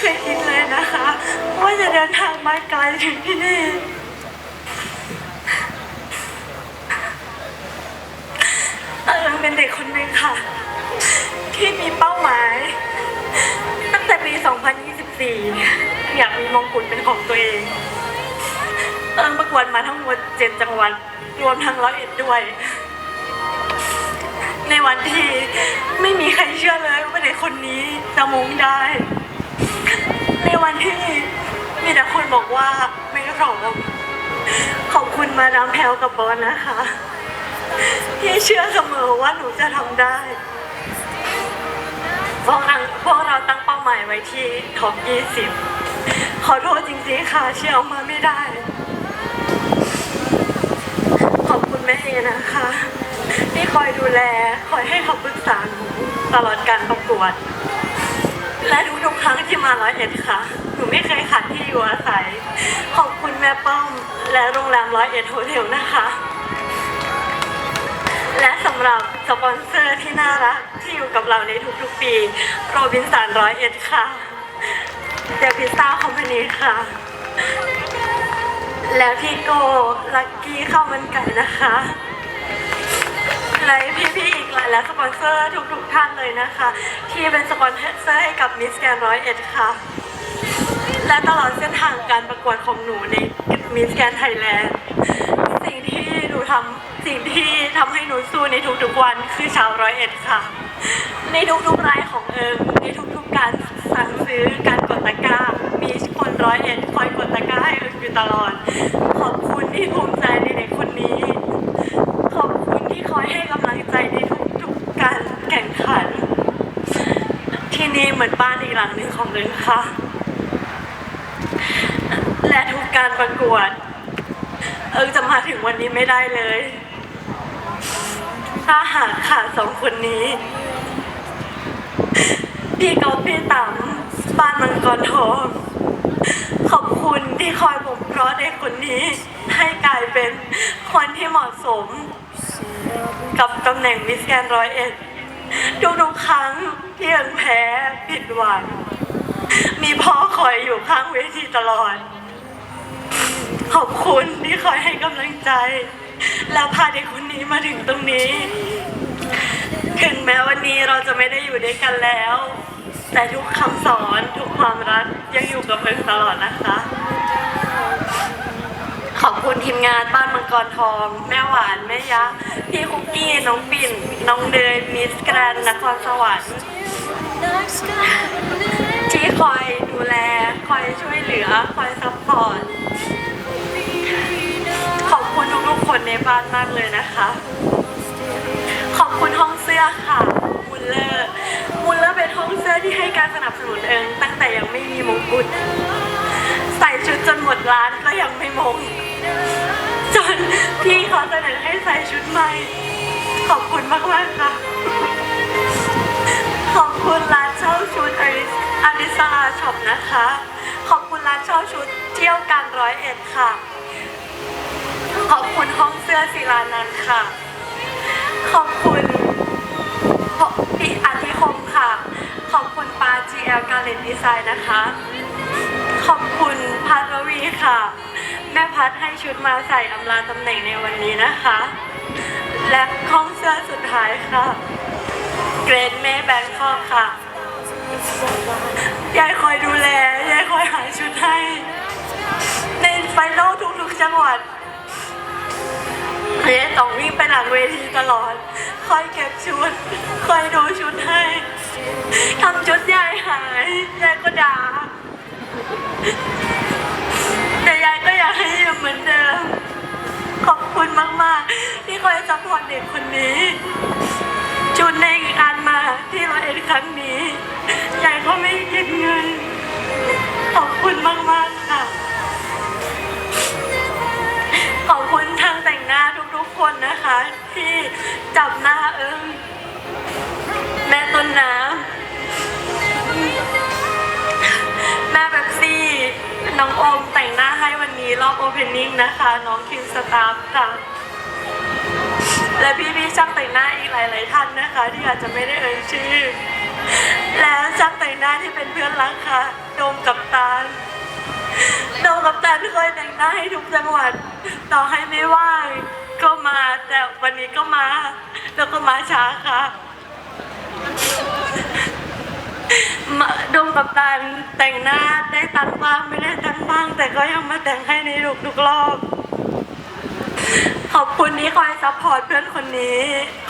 เคยคิดเลยนะคะ ว่าจะเดินทางมาไกลถึงที่นี่ เอิงเป็นเด็กคนหนึ่งค่ะ ที่มีเป้าหมาย ตั้งแต่ปี 2024 อยากมีมงกุฎเป็นของตัวเองเอิงประกวดมาทั้งหมด7จังหวัด รวมทั้งร้อยเอ็ดด้วย ในวันที่ไม่มีใครเชื่อเลยว่าเด็กคนนี้จะมงได้ ในวันที่มีแต่คนบอกว่าไม่รอมขอบคุณมาดามแพลวกับบอลนะคะที่เชื่อเสมอว่าหนูจะทำได้พวกเราพวกเราตั้งเป้าหมายไว้ที่ท็อป20 ขอโทษจริงๆค่ะเชื่ออกมาไม่ได้ ขอบคุณแม่เอนะคะที่คอยดูแล คอยให้คำปรึกษาหนูตลอดการประกวด และทุกๆครั้งที่มาร้อยเอ็ดค่ะหนูไม่เคยขาดที่อยู่อาศัย ขอบคุณแม่ป้อม และโรงแรมร้อยเอ็ดโฮเทลนะคะ และสำหรับสปอนเซอร์ที่น่ารักที่อยู่กับเราในทุกๆปีโรบินสันร้อยเอ็ดค่ะเดลพิซซ่าคอมพานีค่ะ แล้วพี่โกลักกี้ข้าวมันไก่นะคะ และพี่ๆอีกหลายและสปอนเซอร์ทุกๆท่านเลยนะคะ ที่เป็นสปอนเซอร์ให้กับมิสแกนร้อยเอ็ดค่ะ และตลอดเส้นทางการประกวดของหนูในมิสแกนไทยแลนด์สิ่งที่หนูทำสิ่งที่ทำให้หนูสู้ในทุกๆวันคือชาวร้อยเอ็ดค่ะ ในทุกๆรายของเอิงในทุกๆการสั่งซื้อการกดตะกร้ามีคนร้อยเอ็ดคอยกดตะกร้าให้เอิงอยู่ตลอด ขอบคุณที่ภูมิใจในเด็กคนนี้ ขอบคุณที่คอยให้กำลังใจในทุกๆการแข่งขัน ที่นี่ เหมือนบ้านอีกหลังหนึ่งของเอิงค่ะ และทุกการประกวด เอิงจะมาถึงวันนี้ไม่ได้เลย ถ้าหากขาดสองคนนี้ พี่กอฟพี่ต๋ำบ้านมังกรทองขอบคุณที่คอยบ่มเพราะเด็กคนนี้ ให้กลายเป็นคนที่เหมาะสม กับตำแหน่งมิสแกนร้อยเอ็ด ทุกๆครั้งที่ยังแพ้ผิดหวัง มีพ่อคอยอยู่ข้างเวทีตลอด ขอบคุณที่คอยให้กำลังใจ แล้วพาเด็กคนนี้มาถึงตรงนี้ ถึงแม้วันนี้เราจะไม่ได้อยู่ด้วยกันแล้ว แต่ทุกคำสอนทุกความรักยังอยู่กับเอิงตลอดนะคะ ขอบคุณทีมงานบ้านมังกรทอง แม่หวาน แม่ยะ พี่คุกกี้ น้องปิ่น น้องเดย มิสแกรนด์นครสวรรค์ที่คอยดูแล คอยช่วยเหลือ คอยซัพพอร์ต ขอบคุณทุกๆคนในบ้านมากเลยนะคะ ขอบคุณห้องเสื้อค่ะมุลเลอร์มุลเลอร์เป็นห้องเสื้อที่ให้การสนับสนุนเองตั้งแต่ยังไม่มีมงกุฎใส่ชุดจนหมดร้านก็ยังไม่มง จนพี่เขาเสนอให้ใส่ชุดใหม่ ขอบคุณมากมากๆค่ะ ขอบคุณร้านเช่าชุดอริสอริสาช็อปนะคะ ขอบคุณร้านเช่าชุดเที่ยวกันร้อยเอ็ดค่ะ ขอบคุณห้องเสื้อศิลานันค่ะ ขอบคุณพี่อาทิคมค่ะ ขอบคุณปา GL การเลนดีไซน์นะคะ ขอบคุณพัทรวีค่ะ แม่พัดให้ชุดมาใส่อำลาตำแหน่งในวันนี้นะคะ และห้องเสื้อสุดท้ายค่ะ เกรนเมย์แบงคอกค่ะ ยายคอยดูแล ยายคอยหาชุดให้ ในไฟโลทุกๆจังหวัดยายต้องวิ่งไปหลังเวทีตลอด คอยเก็บชุด คอยดูชุดให้ ทำชุดยายหาย ยายก็ด่าแต่ยายก็อยากให้ยืมเหมือนเดิม ขอบคุณมาก ๆ ที่คอยซัพพอร์ตเด็กคนนี้จุนในการมาที่เราเอ็นครั้งนี้ยายก็ไม่คิดเงิน ขอบคุณมาก ๆ ค่ะ ขอบคุณทางแต่งหน้าทุก ๆ คนนะคะ ที่จับหน้าเอิง น้องโอมแต่งหน้าให้วันนี้รอบโอเพนนิ่งนะคะ น้องคิวสตาฟค่ะ และพี่ๆช่างแต่งหน้าอีกหลาย ๆ ท่านนะคะ ที่อาจจะไม่ได้เอ่ยชื่อ และช่างแต่งหน้าที่เป็นเพื่อนรักค่ะโดมกับตาลโดมกับตาลเคยแต่งหน้าให้ทุกจังหวัด ต่อให้ไม่ว่างก็มาแต่วันนี้ก็มาแล้วก็มาช้าค่ะโดมกับตาลแต่งหน้าได้ตังค์บ้างไม่ แต่ก็ยังมาแต่งให้ในทุกๆรอบ ขอบคุณที่คอยซัพพอร์ตเพื่อนคนนี้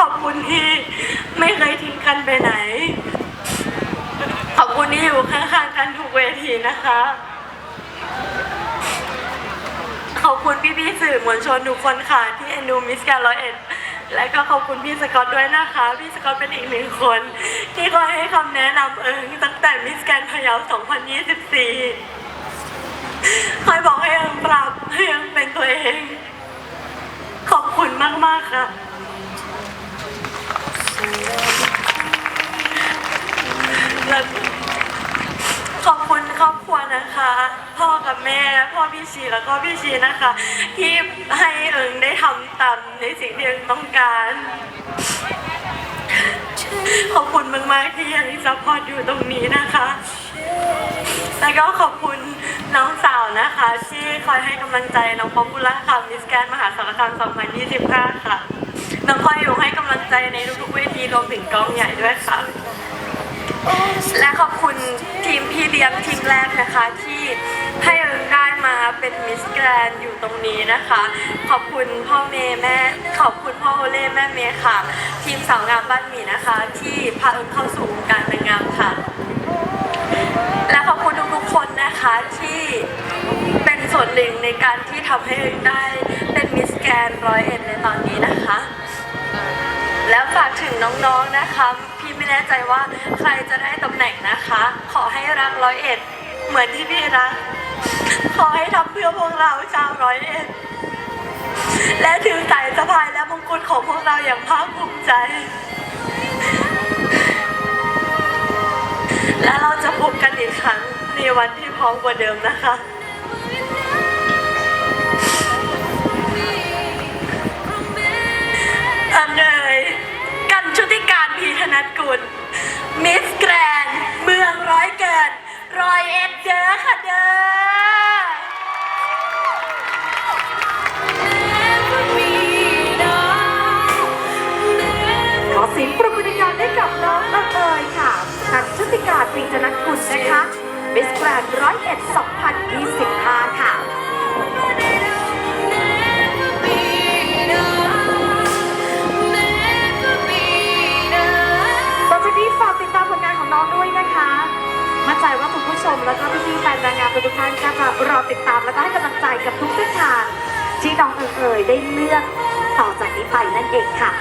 ขอบคุณที่ไม่เคยทิ้งกันไปไหน ขอบคุณที่อยู่ข้างๆกันทุกเวทีนะคะ ขอบคุณพี่ๆสื่อมวลชนทุกคนค่ะที่เอ็นดูมิสแกนร้อยเอ็ดและก็ขอบคุณพี่สกอตด้วยนะคะ พี่สกอตเป็นอีกหนึ่งคน ที่คอยให้คำแนะนำเอิงตั้งแต่มิสแกนพะเยา 2024 คอยบอกให้เอิงปรับให้เอิงเป็นตัวเอง ขอบคุณมากๆค่ะ และขอบคุณครอบครัวนะคะ พ่อกับแม่พ่อพี่ชีแล้วก็พี่ชีนะคะ ที่ให้เอิงได้ทำตามในสิ่งที่เอิงต้องการ ขอบคุณมากๆที่ยังซัพพอร์ตอยู่ตรงนี้นะคะ แล้วก็ขอบคุณน้องสาว นะคะ ที่คอยให้กำลังใจน้องป๊อปปูล่าค่ะมิสแกนมหาสารคาม2025 ค่ะ น้องคอยอยู่ให้กำลังใจในทุกๆเวทีรวมถึงกองใหญ่ด้วยค่ะ และขอบคุณทีมพี่เลี้ยงทีมแรกนะคะที่ให้เอิงได้มาเป็นมิสแกรนอยู่ตรงนี้นะคะ ขอบคุณพ่อเมย์แม่ ขอบคุณพ่อโอเล่แม่เมย์ค่ะ ทีมสาวงามบ้านหมีนะคะ ที่พาเอิงเข้าสู่วงการนางงามค่ะ วนหนึ่งในการที่ทำให้เองได้เป็นมิสแกรนร้อยเอ็ดในตอนนี้นะคะ แล้วฝากถึงน้องๆนะคะ พี่ไม่แน่ใจว่าใครจะได้ตำแหน่งนะคะ ขอให้รักร้อยเอ็ดเหมือนที่พี่รัก ขอให้ทำเพื่อพวกเราชาวร้อยเอ็ดและถือสายสะพายและมงกุฎของพวกเราอย่างภาคภูมิใจ และเราจะพบกันอีกครั้งในวันที่พร้อมกว่าเดิมนะคะ กรนด์ร้อยเอ็ด2025 ค่ะ ต่อจากนี้ฝากติดตามผลงานของน้องด้วยนะคะ มั่นใจว่าคุณผู้ชมแล้วก็พี่ๆแฟนนางงามทุกท่านจะรอติดตามและก็ให้กำลังใจกับทุกเส้นทางที่น้องเอิงเอยได้เลือกต่อจากนี้ไปนั่นเองค่ะ